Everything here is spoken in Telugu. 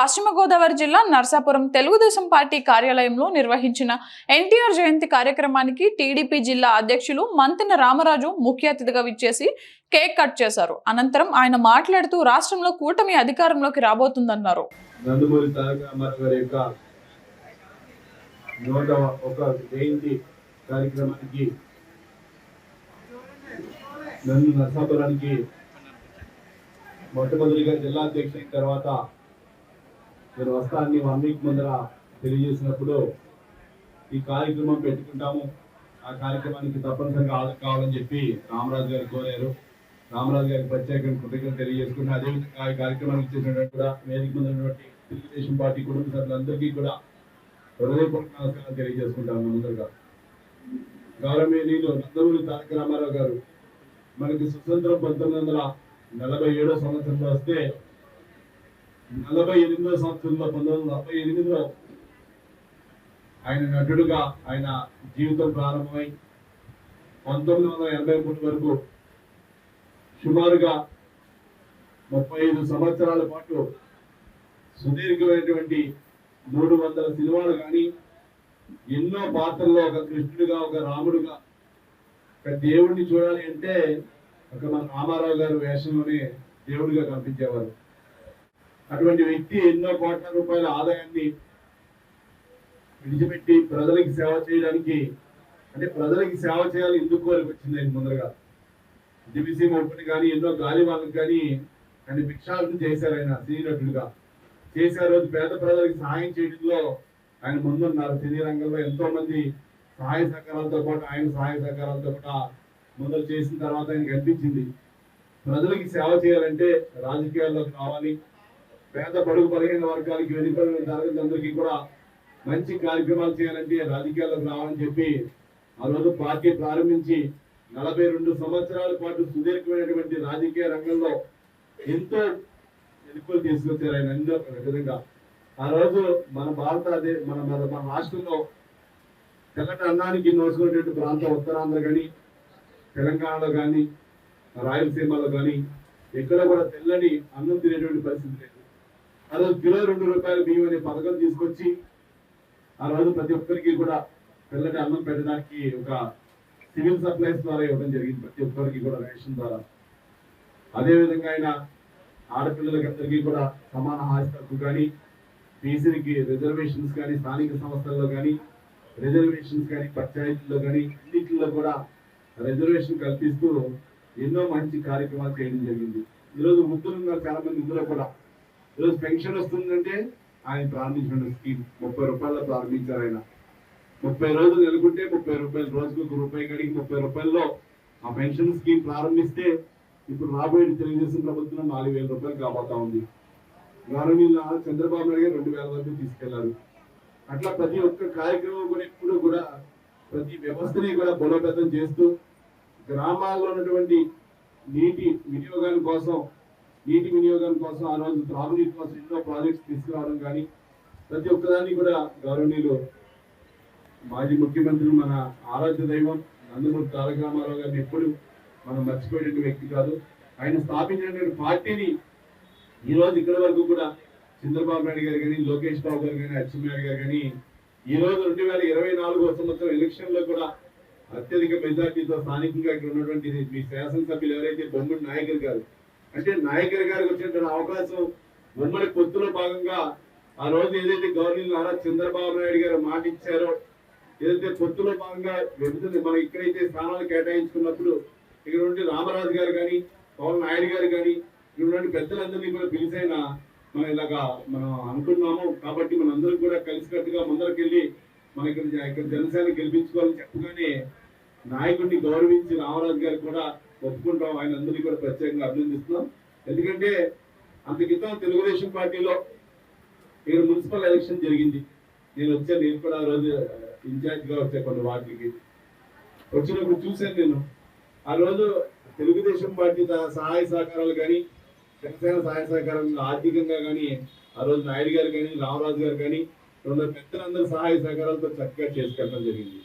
పశ్చిమ గోదావరి జిల్లా నర్సాపురం తెలుగుదేశం పార్టీ కార్యాలయంలో నిర్వహించిన ఎన్టీఆర్ జయంతి కార్యక్రమానికి టీడీపీ జిల్లా అధ్యక్షులు మంతెన రామరాజు ముఖ్య అతిథిగా విచ్చేసి కేక్ కట్ చేశారు. అనంతరం ఆయన మాట్లాడుతూ రాష్ట్రంలో కూటమి అధికారంలోకి రాబోతుందన్నారు. నన్ను మొట్టమొదటిగా జిల్లా అధ్యక్షుడి తర్వాత నేను వస్తానని వన్ వీక్ ముందర తెలియజేసినప్పుడు ఈ కార్యక్రమం పెట్టుకుంటాము. ఆ కార్యక్రమానికి తప్పనిసరిగా హాజరు కావాలని చెప్పి రామరాజు గారు కోరారు. రామరాజు గారికి ప్రత్యేకంగా కృతజ్ఞతలు తెలియజేసుకుని అదేవిధంగా ఈ కార్యక్రమానికి చేసినటువంటి కూడా వేదిక ఉన్నటువంటి తెలుగుదేశం పార్టీ కుటుంబ సభ్యులందరికీ కూడా హృదయపూర్వక నమస్కారాలు తెలియజేసుకుంటాము ముందరగా గౌరవనీయులు నందమూరి తారక రామారావు గారు మనకి స్వతంత్రం పంతొమ్మిది వందల నలభై ఏడో సంవత్సరంలో వస్తే నలభై ఎనిమిదో సంవత్సరంలో పంతొమ్మిది వందల నలభై ఎనిమిదిలో ఆయన నటుడుగా ఆయన జీవితం ప్రారంభమై పంతొమ్మిది వందల ఎనభై మూడు వరకు సుమారుగా ముప్పై ఐదు సంవత్సరాల పాటు సుదీర్ఘమైనటువంటి మూడు వందల సినిమాలు కానీ ఎన్నో పాత్రల్లో ఒక కృష్ణుడిగా ఒక రాముడుగా ఒక దేవుడిని చూడాలి అంటే ఒక మన రామారావు గారు వేషంలోనే దేవుడిగా కనిపించేవారు. అటువంటి వ్యక్తి ఎన్నో కోట్ల రూపాయల ఆదాయాన్ని విడిచిపెట్టి ప్రజలకి సేవ చేయడానికి అంటే ప్రజలకి సేవ చేయాలి ఎందుకు వచ్చింది ఆయన ముందరగా. డిబిసి ఓపెన్ కానీ ఎన్నో గాలి వాళ్ళకి కానీ ఆయన భిక్షాలను చేశారు ఆయన సినీ నటుడుగా. చేసే రోజు పేద ప్రజలకు సహాయం చేయడంలో ఆయన ముందున్నారు. సినీ రంగంలో ఎంతో మంది సహాయ సహకారాలతో పాటు ఆయన సహాయ సహకారాలతో కూడా మొదలు చేసిన తర్వాత ఆయనకు అనిపించింది. ప్రజలకి సేవ చేయాలంటే రాజకీయాల్లోకి రావాలి. పేద పడుగు బలహీన వర్గాలకి వెనుకబడిన తరగతులందరికీ కూడా మంచి కార్యక్రమాలు చేయాలంటే రాజకీయాల్లోకి రావాలని చెప్పి ఆ రోజు పార్టీ ప్రారంభించి నలభై రెండు సంవత్సరాల పాటు సుదీర్ఘమైనటువంటి రాజకీయ రంగంలో ఎంతో ఎన్నికలు తీసుకొచ్చారు ఆయన ఎన్నో విధంగా ఆ రోజు మన భారత మన మన మన రాష్ట్రంలో తెల్లటి అన్నానికి నోసుకునేటువంటి ప్రాంతం ఉత్తరాంధ్ర కానీ తెలంగాణలో కానీ రాయలసీమలో కానీ ఎక్కడ కూడా తెల్లని అన్నం తినేటువంటి పరిస్థితి లేదు. ఆ రోజు కిలో రెండు రూపాయల బియ్యం అనే పథకం తీసుకొచ్చి ఆ రోజు ప్రతి ఒక్కరికి కూడా పిల్లకి అన్నం పెట్టడానికి ఒక సివిల్ సప్లైస్ ద్వారా ఇవ్వడం జరిగింది. ప్రతి ఒక్కరికి కూడా రేషన్ ద్వారా. అదే విధంగా ఆయన ఆడపిల్లలకి అందరికీ కూడా సమాన హాస్టల్కు కానీ బీసీలకి రిజర్వేషన్స్ కానీ స్థానిక సంస్థల్లో కానీ రిజర్వేషన్స్ కానీ పంచాయతీల్లో కానీ అన్నింటిలో కూడా రిజర్వేషన్ కల్పిస్తూ ఎన్నో మంచి కార్యక్రమాలు చేయడం జరిగింది. ఈరోజు వృద్ధులు ఉన్నారు చాలా మంది ఇందులో కూడా ఈరోజు పెన్షన్ వస్తుందంటే ఆయన ప్రారంభించిన స్కీమ్. ముప్పై రూపాయల ప్రారంభించారు ఆయన. ముప్పై రోజులు నెలకుంటే ముప్పై రూపాయలు రోజుకు ఒక రూపాయి కడిగి ముప్పై రూపాయల్లో ఆ పెన్షన్ స్కీమ్ ప్రారంభిస్తే ఇప్పుడు రాబోయే తెలుగుదేశం ప్రభుత్వం నాలుగు వేల రూపాయలు కాబోతా ఉంది. గవర్నమెంట్ చంద్రబాబు నాయుడు గారు రెండు వేల వరకు తీసుకెళ్ళారు. అట్లా ప్రతి ఒక్క కార్యక్రమం కూడా ఎప్పుడు కూడా ప్రతి వ్యవస్థని కూడా బలోపేతం చేస్తూ గ్రామాల్లో ఉన్నటువంటి నీటి వినియోగాల కోసం నీటి వినియోగం కోసం ఆ రోజు త్రాగునీటి కోసం ఎన్నో ప్రాజెక్ట్స్ తీసుకురావడం కానీ ప్రతి ఒక్కదాన్ని కూడా గౌరవనీయులు మాజీ ముఖ్యమంత్రి మన ఆరాధ్య దైవం నందమూరి తారక రామారావు గారిని ఎప్పుడు మనం మర్చిపోయేటువంటి వ్యక్తి కాదు. ఆయన స్థాపించినటువంటి పార్టీని ఈ రోజు ఇక్కడ వరకు కూడా చంద్రబాబు నాయుడు గారు కానీ లోకేష్ బాబు గారు కానీ అచ్చెన్నాయుడు గారు కానీ ఈ రోజు రెండు వేల ఇరవై నాలుగో సంవత్సరం ఎలక్షన్లో కూడా అత్యధిక మెజార్టీతో స్థానికంగా ఇక్కడ ఉన్నటువంటి మీ శాసనసభ్యులు ఎవరైతే బొమ్మడి నాయకులు గారు అంటే నాయకర్ గారికి వచ్చినటువంటి అవకాశం ఉమ్మడి పొత్తులో భాగంగా ఆ రోజు ఏదైతే గవర్నర్ నారా చంద్రబాబు నాయుడు గారు మాట ఇచ్చారో ఏదైతే పొత్తులో భాగంగా విభజన మనం ఇక్కడైతే స్థానాలు కేటాయించుకున్నప్పుడు ఇక్కడ నుండి రామరాజు గారు కానీ పవన్ నాయుడు గారు కానీ ఇక్కడ నుండి పెద్దలందరినీ కూడా పిలిచైనా మనం ఇలాగా మనం అనుకున్నాము కాబట్టి మనందరం కూడా కలిసికట్టుగా ముందరకెళ్ళి మన ఇక్కడ ఇక్కడ జనసేన గెలిపించుకోవాలని చెప్పగానే నాయకుడిని గౌరవించి రామరాజు గారు కూడా ఒప్పుకుంటాం. ఆయన అందరినీ కూడా ప్రత్యేకంగా అభినందిస్తున్నాం. ఎందుకంటే అంత క్రితం తెలుగుదేశం పార్టీలో ఇక్కడ మున్సిపల్ ఎలక్షన్ జరిగింది. నేను వచ్చాను నేను కూడా ఆ రోజు ఇన్ఛార్జ్గా వచ్చా కొన్ని వాటికి. వచ్చినప్పుడు చూశాను నేను. ఆ రోజు తెలుగుదేశం పార్టీ సహాయ సహకారాలు కానీ జనసేన సహాయ సహకారాలు ఆర్థికంగా కానీ ఆ రోజు నాయుడు గారు కానీ రామరాజు గారు కానీ రెండు పెద్దలందరూ సహాయ సహకారాలతో చక్కగా చేసుకెళ్ళడం జరిగింది.